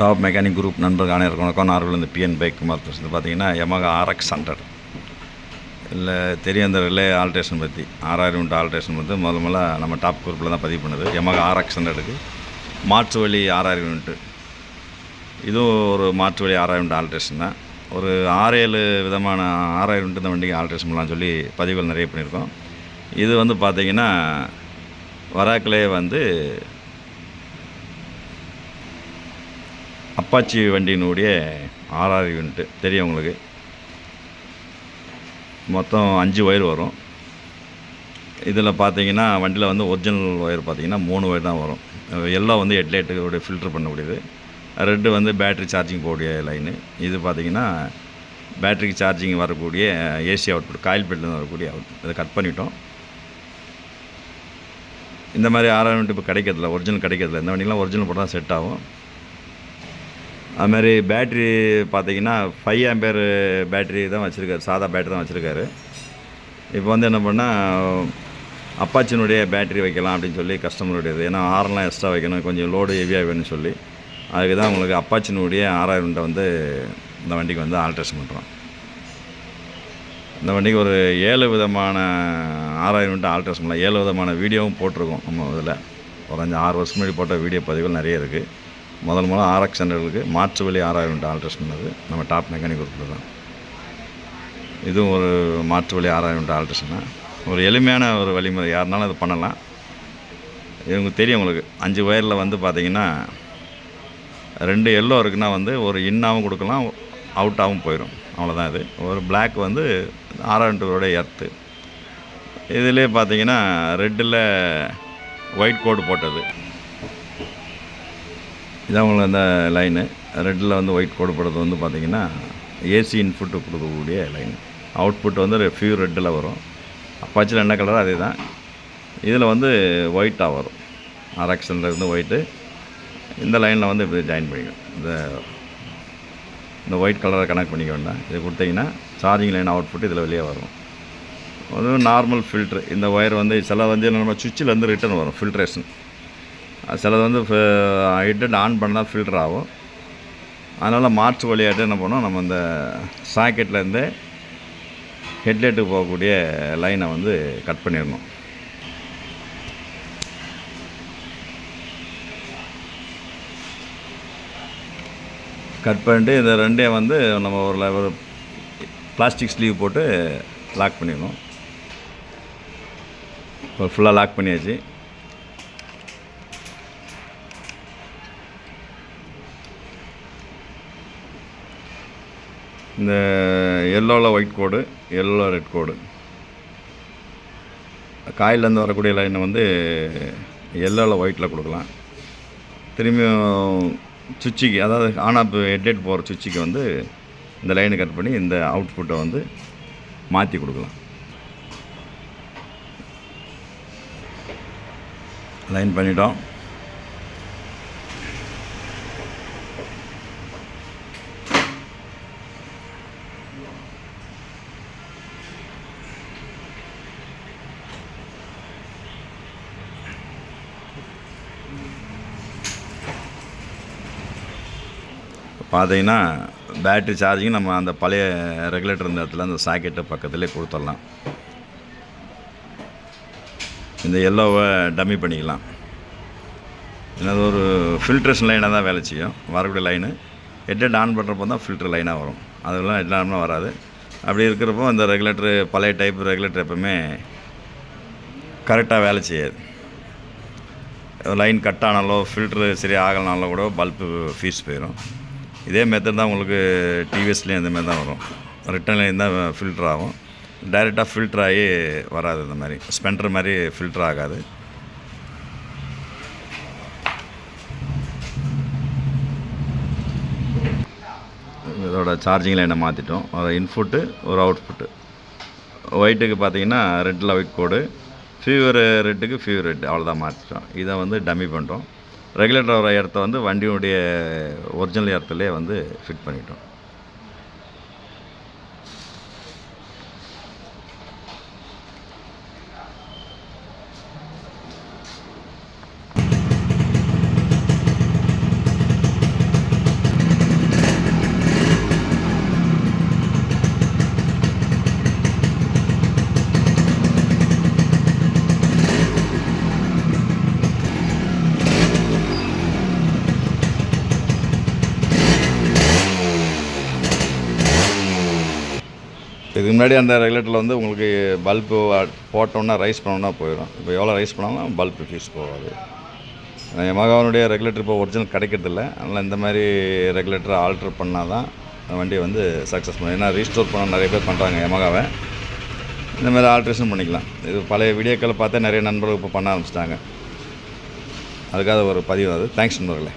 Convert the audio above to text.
Top mechanic group நண்பர்கள் அனைவருக்கும் வணக்கம். நார்வல் இந்த பிஎன் பைக் குமார் பேசுகிறது பார்த்தீங்கன்னா Yamaha ஆர்எக்ஸ் ஹண்ட்ரட் இல்லை தெரிய அந்த ரிலே ஆல்ட்ரேஷன் பற்றி ஆறாயிரம் யூனிட் ஆல்ட்ரேஷன் வந்து முதல் முதல்ல நம்ம டாப் குரூப்பில் தான் பதிவு பண்ணுது. Yamaha ஆர்எக்ஸ் ஹண்ட்ரடுக்கு மாற்று வழி ஆறாயிரம் யூனிட்டு இதுவும் ஒரு மாற்று வழி ஆறாயிரம் யூனிட் ஆல்ட்ரேஷன் தான். ஒரு ஆறு ஏழு விதமான ஆறாயிரம் யூனிட் இந்த வண்டிக்கு ஆல்ட்ரேஷன் பண்ணலாம்னு சொல்லி பதிவுகள் நிறைய பண்ணியிருக்கோம். இது வந்து பார்த்தீங்கன்னா வராக்கிலே வந்து அப்பாச்சி வண்டியினுடைய ஆறாறு யூனிட்டு தெரியும் உங்களுக்கு? மொத்தம் அஞ்சு ஒயர் வரும். இதில் பார்த்தீங்கன்னா வண்டியில் வந்து ஒரிஜினல் ஒயர் பார்த்தீங்கன்னா மூணு ஒயர் தான் வரும். எல்லோ வந்து ஹெட்லைட்டுடைய ஃபில்டர் பண்ணக்கூடியது. ரெட்டு வந்து பேட்ரி சார்ஜிங் போகக்கூடிய லைனு இது பார்த்தீங்கன்னா பேட்டரிக்கு சார்ஜிங் வரக்கூடிய ஏசி அவுட்புட் காயில் பெட்லேருந்து வரக்கூடிய அவுட் இதை கட் பண்ணிட்டோம். இந்த மாதிரி ஆறாயிரம் இப்போ கிடைக்கிறதில்ல ஒரிஜினல் கிடைக்கிறதில்ல. இந்த வண்டிலாம் ஒரிஜினல் போட்டால் செட் ஆகும். அது மாதிரி பேட்ரி பார்த்தீங்கன்னா ஃபைவ் ஆம்பேர் பேட்ரி தான் வச்சுருக்காரு. சாதா பேட்ரி தான் வச்சுருக்காரு. இப்போ வந்து என்ன பண்ணால் அப்பாச்சினுடைய பேட்ரி வைக்கலாம் அப்படின்னு சொல்லி கஸ்டமருடையது. ஏன்னா ஆரெலாம் எக்ஸ்ட்ரா வைக்கணும். கொஞ்சம் லோடு ஹெவியாக வேணும்னு சொல்லி. அதுக்கு தான் உங்களுக்கு அப்பாச்சினுடைய ஆறாயிரம் வந்து இந்த வண்டிக்கு வந்து ஆல்ட்ரேஷன் பண்ணுறோம் இந்த வண்டிக்கு ஒரு ஏழு விதமான ஆறாயிரம் யூனிட் ஆல்ட்ரேஷன் பண்ணலாம். ஏழு விதமான வீடியோவும் போட்டிருக்கோம் நம்ம இதில். ஒரு அஞ்சு ஆறு வருஷம் முன்னாடி போட்ட வீடியோ பதிவுகள் நிறைய இருக்குது முதல் முதல்ல ஆர்எக்ஸ் ஹண்ட்ரடுக்கு மாற்று வழி ஆறாயிரம் ஆல்ட்ரேஷன் பண்ணது. நம்ம டாப் மெக்கானிக் குரூப்பில் தான். இதுவும் ஒரு மாற்று வழி ஆறாயிரம் ஆல்ட்ரேஷன் தான் ஒரு எளிமையான ஒரு வழிமுறை. யாருனாலும் அது பண்ணலாம். இவங்க தெரியும் உங்களுக்கு. அஞ்சு ஒயரில் வந்து பார்த்தீங்கன்னா ரெண்டு எல்லோ இருக்குன்னா வந்து ஒரு இன்னாகவும் கொடுக்கலாம் அவுட்டாகவும் போயிடும் அவ்வளோதான் இது. ஒரு பிளாக் வந்து ஆறாயிரத்தோட எர்த்து இதிலே பார்த்தீங்கன்னா ரெட்டில் ஒயிட் கோடு போட்டது. இதான் உங்களுக்கு அந்த லைனு ரெட்டில் வந்து ஒயிட் கோடு போடுறது வந்து பார்த்தீங்கன்னா ஏசி இன்புட்டு கொடுக்கக்கூடிய லைன் அவுட்புட் வந்து ஃபியூ ரெட்டில் வரும். அப்பாச்சில் என்ன கலரோ அதே தான் இதில் வந்து ஒயிட்டாக வரும். ஆர்எக்ஸில் இருந்து ஒயிட்டு இந்த லைனில் வந்து இப்படி ஜாயின் பண்ணிக்கணும். இந்த இந்த ஒயிட் கலரை கனெக்ட் பண்ணிக்க வேண்டாம். இது கொடுத்தீங்கன்னா சார்ஜிங் லைன் அவுட்புட் இதில் வெளியே வரும். அது நார்மல் ஃபில்ட்ரு இந்த ஒயர் வந்து சில வந்து நம்ம சுவிட்சிலேருந்து ரிட்டர்ன் வரும். ஃபில்ட்ரேஷன் சிலது வந்து ஹெட்டு ஆன் பண்ணால் ஃபில்டர் ஆகும். அதனால் மாற்று வழியாட்டு என்ன பண்ணோம் நம்ம இந்த சாக்கெட்லேருந்து ஹெட்லைட்டுக்கு போகக்கூடிய லைனை வந்து கட் பண்ணிடணும். கட் பண்ணிட்டு இந்த ரெண்டையும் வந்து நம்ம ஒரு ஒரு பிளாஸ்டிக் ஸ்லீவ் போட்டு லாக் பண்ணிடணும். ஃபுல்லாக லாக் பண்ணியாச்சு. இந்த எல்லோவில் ஒயிட் கோடு எல்லோ ரெட் கோடு காயிலேருந்து வரக்கூடிய லைனை வந்து எல்லோவில் ஒயிட்டில் கொடுக்கலாம். திரும்பியும் சுவிட்சுக்கு அதாவது ஆன் ஆஃப் ஹெட்லைட் போகிற சுவிட்சுக்கு வந்து இந்த லைனை கட் பண்ணி இந்த அவுட்புட்டை வந்து மாற்றி கொடுக்கலாம். லைன் பண்ணிட்டோம். பார்த்தீங்கன்னா பேட்ரி சார்ஜிங் நம்ம அந்த பழைய ரெகுலேட்டர் இருந்த இடத்துல அந்த சாக்கெட்டு பக்கத்துலேயே கொடுத்துடலாம். இந்த எல்லோவை டம்மி பண்ணிக்கலாம். ஏன்னா அது ஒரு ஃபில்ட்ரேஷன் லைனாக தான் வேலை செய்யும். வரக்கூடிய லைனு ஹெட்லைட் ஆன் பண்ணுறப்போ தான் ஃபில்டர் லைனாக வரும். அதெல்லாம் ஹெட்லாம் வராது. அப்படி இருக்கிறப்போ அந்த ரெகுலேட்டரு பழைய டைப் ரெகுலேட்டர் எப்பவுமே கரெக்டாக வேலை செய்யாது. லைன் கட் ஆனாலோ ஃபில்ட்ரு சரி ஆகலனாலோ கூட பல்பு ஃபீஸ் போயிடும் இதே மெத்தட் தான் உங்களுக்கு டிவிஎஸ்லேயும் இந்த மாதிரி தான் வரும். ரிட்டர்ன்லேயும் தான் ஃபில்டர் ஆகும். டைரெக்டாக ஃபில்டர் ஆகி வராது இந்த மாதிரி. ஸ்பெண்டர் மாதிரி ஃபில்டர் ஆகாது. இதோட சார்ஜிங் லைனை மாற்றிட்டோம் ஒரு இன்புட்டு ஒரு அவுட்புட்டு ஒயிட்டுக்கு பார்த்தீங்கன்னா ரெட்டில் ஒயிட் கோடு ஃபீவர் ரெட்டுக்கு ஃபீவர் ரெட் அவ்வளோதான் மாற்றிட்டோம் இதை வந்து டம்மி பண்ணுறோம் ரெகுலேட்டர் வர இடத்த வந்து வண்டியுடைய ஒரிஜினல் இடத்துலேயே வந்து ஃபிட் பண்ணிட்டோம். இதுக்கு முன்னாடி அந்த ரெகுலேட்டரில் வந்து உங்களுக்கு பல்பு போட்டோன்னா ரைஸ் பண்ணோன்னா போயிடும். இப்போ எவ்வளோ ரைஸ் பண்ணாலும் பல்பு ஃபியூஸ் போகாது. எமகாவனுடைய ரெகுலேட்டர் இப்போ ஒரிஜினல் கிடைக்கிறதில்ல. அதனால் இந்த மாதிரி ரெகுலேட்டரை ஆல்ட்ரு பண்ணால் தான் வண்டி வந்து சக்ஸஸ் பண்ணும் ஏன்னா ரீஸ்டோர் பண்ண நிறைய பேர் பண்ணுறாங்க எமகாவை இந்த மாதிரி ஆல்ட்ரேஷன் பண்ணிக்கலாம். இது பழைய வீடியோக்களை பார்த்தா நிறைய நண்பர்கள் இப்போ பண்ண ஆரம்பிச்சிட்டாங்க. அதுக்காக ஒரு பதிவு அது. தேங்க்ஸ் நண்பர்களே.